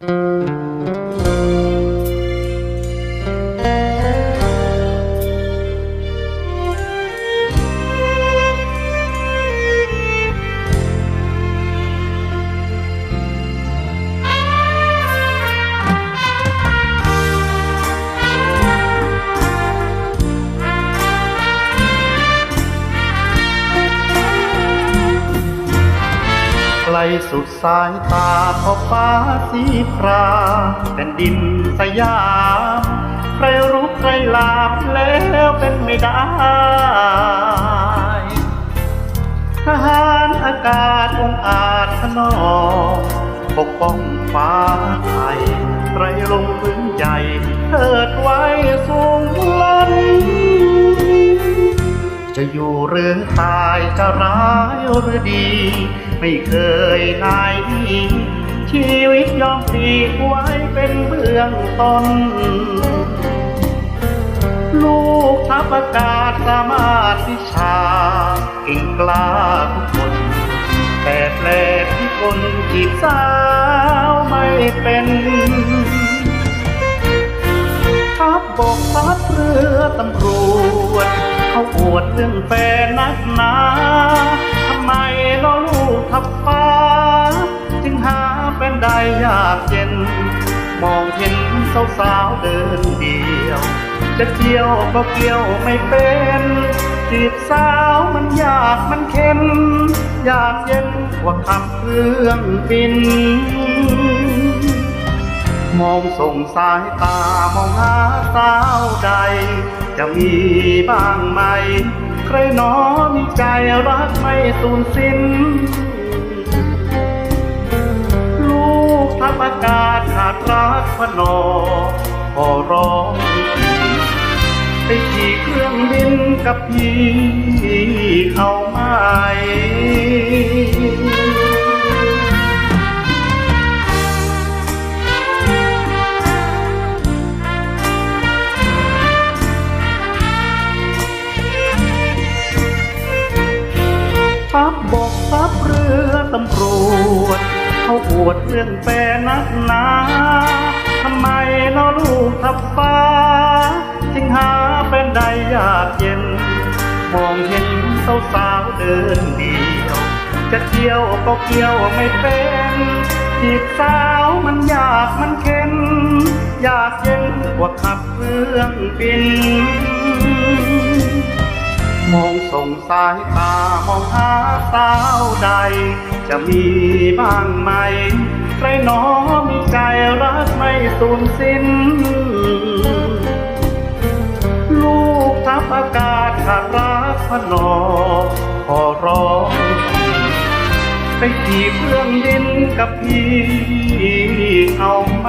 ไสุดสายตาขอบฟ้าสีครามแผ่นดินสยามใครรู้ใครลาบแล้วเป็นไม่ได้ทหารอากาศองอาจขนองปกป้องฟ้าไทยไรลงพื้นใหญ่เทิดไว้สูงลัน จะอยู่หรือตายจะร้ายหรือดี ไม่เคยนายดีชีวิตยอมปลีไว้เป็นเบื้องต้น ลูกทัพอากาศสามารถวิชาเก่งกล้าทุกคน แต่แปลกที่คนจีบสาวไม่เป็นทัพบกทัพเรือตำรวจ เขาอวดเรื่องแฟนนักหนาทำไมล่อลูกทับฟ้า จึงหาเป็นได้ยากเย็น มองเห็นสาวๆเดินเดียว จะเที่ยวก็เกี่ยวไม่เป็นจีบสาวมันยากมันเข็นยากเย็นกว่าขับเครื่องบิน มองส่งสายตามองหาสาวใด จะมีบ้างไหม ใครหนอมีใจรักไม่สูญสิ้น ลูกทัพอากาศขาดรักพนอขอร้องไปขี่เครื่องบินกับพี่เขาไหม ตำรวจเขาอวดเรื่องแฟนนักหนาทำไมเนาลูกทับฟ้า จึงหาเป็นได้ยากเย็น มองเห็นสาวๆเดินเดียว จะเที่ยวก็เกี่ยวไม่เป็นจีบสาวมันยากมันเข็นอยากเย็นกว่าขับเครื่องบิน มองส่งสายตามองหาสาวใด จะมีบ้างไหม ใครหนอมีใจรักไม่สูญสิ้น ลูกทัพอากาศขาดรักพนอขอร้องไปขี่เครื่องบินกับพี่เอาไหม